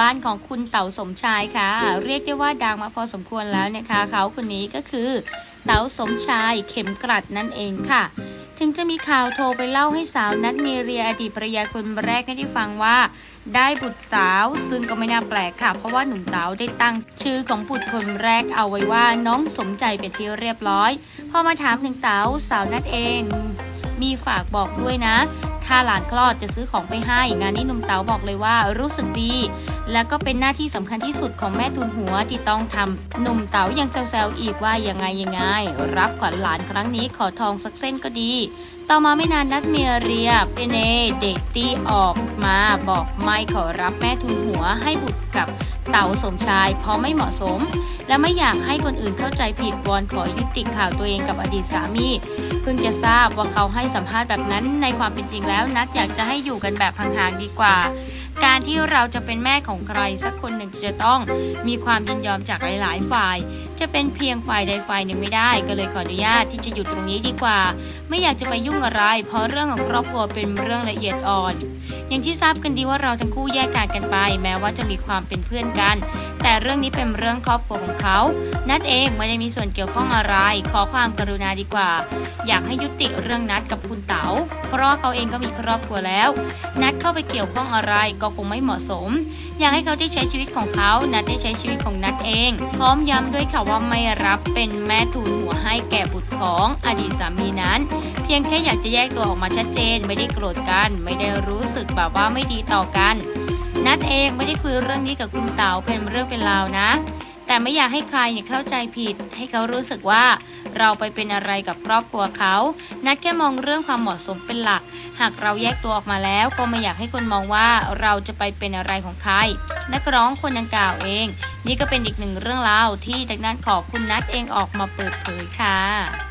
บ้านของคุณเต๋าสมชายค่ะ เรียกได้ว่าดังมาพอสมควรแล้วนะคะ เขาคนนี้ก็คือ เต๋าสมชายเข็มกลัดนั่นเองค่ะ ถึงจะมีข่าวโทรไปเล่าให้สาวนัทมีเรียอดีตภรรยาคนแรกให้ได้ฟังว่า ได้บุตรสาวซึ่งก็ไม่น่าแปลกค่ะ เพราะว่าหนุ่มเต๋าได้ตั้งชื่อของบุตรคนแรกเอาไว้ว่าน้องสมใจเป็นที่เรียบร้อยพอมาถามถึงเต๋าสาวนัทเองมีฝากบอกด้วยนะ ถ้าหลานคลอดจะซื้อของไปให้ งานนี้หนุ่มเต๋าบอกเลยว่ารู้สึกดี และก็เป็นหน้าที่สำคัญที่สุดของแม่ทุนหัวที่ต้องทำหนุ่มเต๋ายังแซวๆอีกว่ายังไงยังไง รับขวัญหลานครั้งนี้ขอทองสักเส้นก็ดี ต่อมาไม่นานนัดเมียเรียเปเนเด็กที่ออกมาบอกไม่ขอรับแม่ทุนหัวให้บุตรกับเต๋าสมชายเพราะไม่เหมาะสม และไม่อยากให้คนอื่นเข้าใจผิดวอนขอยุติข่าวตัวเองกับอดีตสามี เพิ่งจะทราบว่าเขาให้สัมภาษณ์แบบนั้นในความเป็นจริงแล้วนัดอยากจะให้อยู่กันแบบห่างๆดีกว่า การที่เราจะเป็นแม่ของใครสักคนหนึ่งจะต้องมีความยินยอมจากหลาย ๆ ฝ่าย จะเป็นเพียงฝ่ายใดฝ่ายหนึ่งไม่ได้ ก็เลยขออนุญาตที่จะหยุดตรงนี้ดีกว่า ไม่อยากจะไปยุ่งอะไร เพราะเรื่องของครอบครัวเป็นเรื่องละเอียดอ่อน อย่างที่ทราบกันดีว่าเราทั้งคู่แยกทางกันไป แม้ว่าจะมีความเป็นเพื่อนกัน แต่เรื่องนี้เป็นเรื่องครอบครัวของเขา นัดเองไม่ได้มีส่วนเกี่ยวข้องอะไร ขอความกรุณาดีกว่า อยากให้ยุติเรื่องนัดกับคุณเต๋า เพราะว่าเขาเองก็มีครอบครัวแล้ว นัดเข้าไปเกี่ยวข้องอะไรก็คงไม่เหมาะสม อยากให้เขาได้ใช้ชีวิตของเขา นัดได้ใช้ชีวิตของนัดเอง พร้อมย้ำด้วยค่ะว่าไม่รับเป็นแม่ทุนหัวให้แก่บุตรของอดีตสามีนั้น เพียงแค่อยากจะแยกตัวออกมาชัดเจน ไม่ได้โกรธกัน ไม่ได้รู้สึกแบบว่าไม่ดีต่อกัน นัดเองไม่ได้คุยเรื่องนี้กับคุณเต๋าเป็นเรื่องเป็นราวนะ แต่ไม่อยากให้ใครเนี่ยเข้าใจผิด ให้เขารู้สึกว่าเราไปเป็นอะไรกับครอบครัวเขา นัดแค่มองเรื่องความเหมาะสมเป็นหลัก หากเราแยกตัวออกมาแล้ว ก็ไม่อยากให้คนมองว่าเราจะไปเป็นอะไรของใคร นักร้องคนดังกล่าวเอง นี่ก็เป็นอีกหนึ่งเรื่องราวที่จากนั้นขอคุณนัดเองออกมาเปิดเผยค่ะ